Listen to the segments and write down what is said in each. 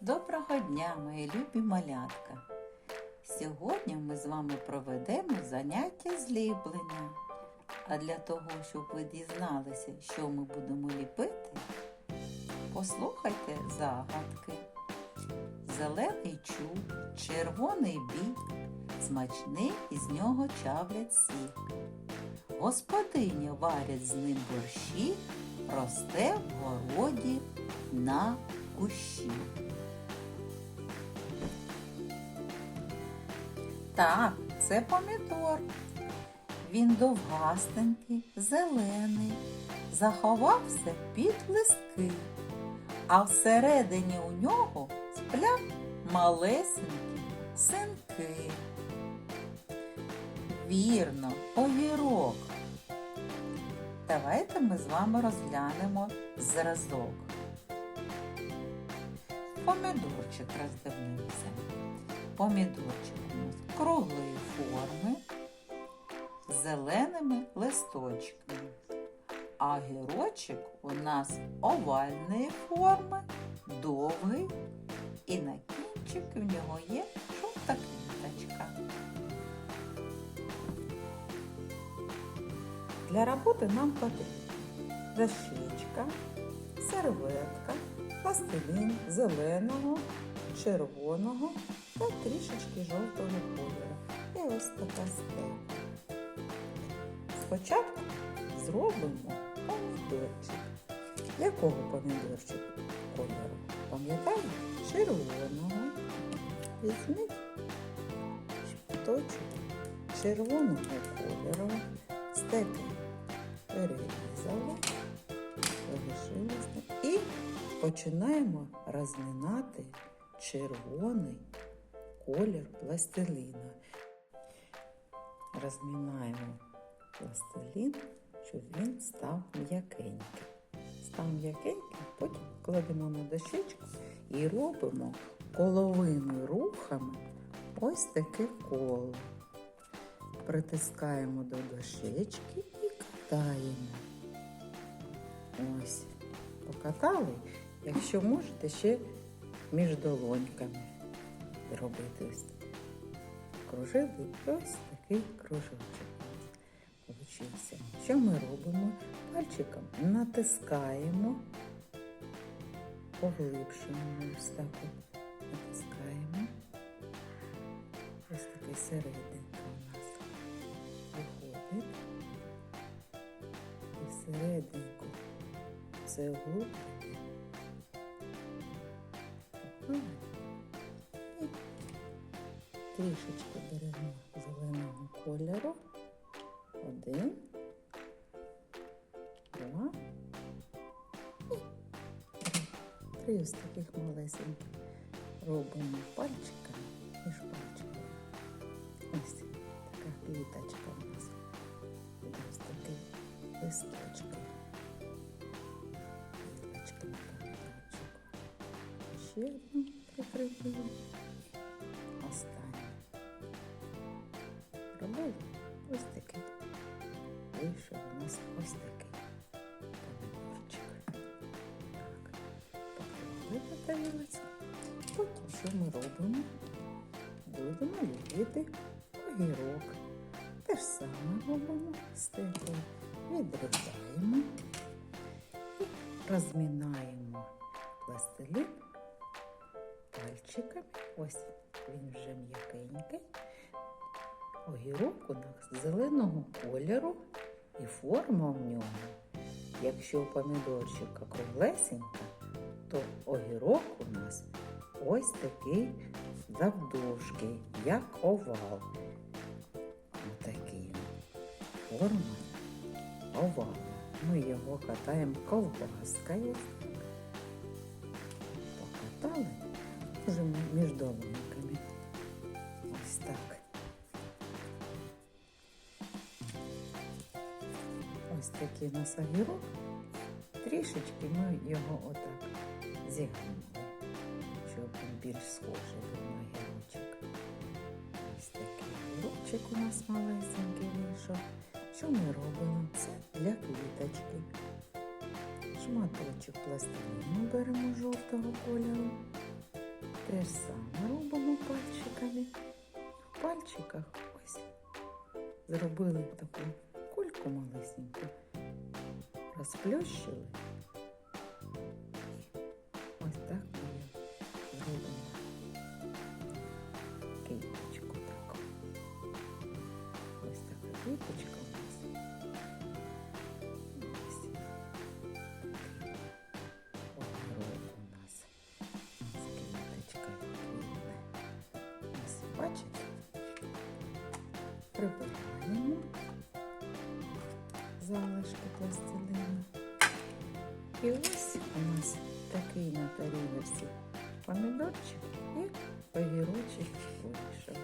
Доброго дня, мої любі малятка! Сьогодні ми з вами проведемо заняття зліплення. А для того, щоб ви дізналися, що ми будемо ліпити, послухайте загадки. Зелений чуб, червоний бік, смачний із нього чавлять сік. Господиня варять з ним борщі, росте в городі на кущі. Так, це помідор. Він довгастенький, зелений, заховався під листки, а всередині у нього сплять малесенькі синки. Вірно, огірок. Давайте ми з вами розглянемо зразок. Помідорчик роздивимося. Помідорчик у нас круглої форми з зеленими листочками. А гірочок у нас овальної форми, довгий, і на кінчик в нього є жовта квіточка. Для роботи нам потрібна дощечка, серветка, пластилін зеленого, червоного та трішечки жовтого кольору. І ось така стека. Спочатку зробимо помідорчик. Якого помідорчику кольору? Пам'ятаєте? Червоного. Візьміть шматочок червоного кольору. Стеки перерізали, залишилося. І починаємо розминати червоний колір пластиліна. Розмінаємо пластилін, щоб він став м'якеньким. Став м'якеньким, потім кладемо на дощечку і робимо коловими рухами ось таке коло. Притискаємо до дощечки і катаємо. Ось. Покатали, якщо можете, ще між долоньками зробити ось. Кружили ось такий кружочок. Получився. Що ми робимо? Пальчиком натискаємо, поглибшуємо ось так. Натискаємо. Ось такий серединка у нас виходить. І всерединку це глублення. І трішечки беремо зеленого кольору. Один, два і три. Ось таких малесеньких робимо пальчиками між пальчиками. Ось така квіточка у нас. Ось такий листочки. Квіточки на помідорчику. Ще одну прикріпимо. Ось такий. Вийшов у нас ось такий. Так, поклали на тарілочку. Потім що ми робимо? Будемо ліпити огірок. Те ж саме робимо стекло. Відрізаємо і розмінаємо пластилін пальчиками. Ось він вже м'якенький. Огірок у нас зеленого кольору і форма в ньому. Якщо у помідорчика круглесенька, то огірок у нас ось такий завдовжки, як овал. Отакий форма овала. Ми його катаємо ковбаскою. Покатали вже між долоньками. Такий у нас огірок. Трішечки ми його отак зігнули, щоб він більш схожий був на огірочок. Ось такий огірочок у нас малесенький вийшов. Що ми робимо? Це для квіточки. Шматочок пластиліну беремо жовтого кольору. Те ж саме робимо пальчиками. В пальчиках ось зробили таку кульку малесеньку, розплющили. І ось так ми зробимо квіточку таку. Ось така квіточка у нас. Ось. Огород у нас з квіточкою квітне. Ось, бачите? Прибираємо Залишки пластилину. І ось у нас такий на тарілці помідорчик і огірочок вийшов.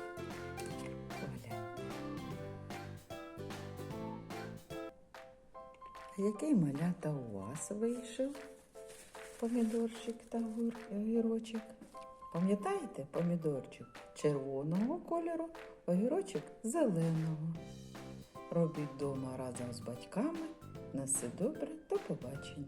Який малята у вас вийшов? Помідорчик та огірочок. Пам'ятаєте помідорчик червоного кольору, огірочок зеленого. Робіть вдома разом з батьками. На все добре, до побачення.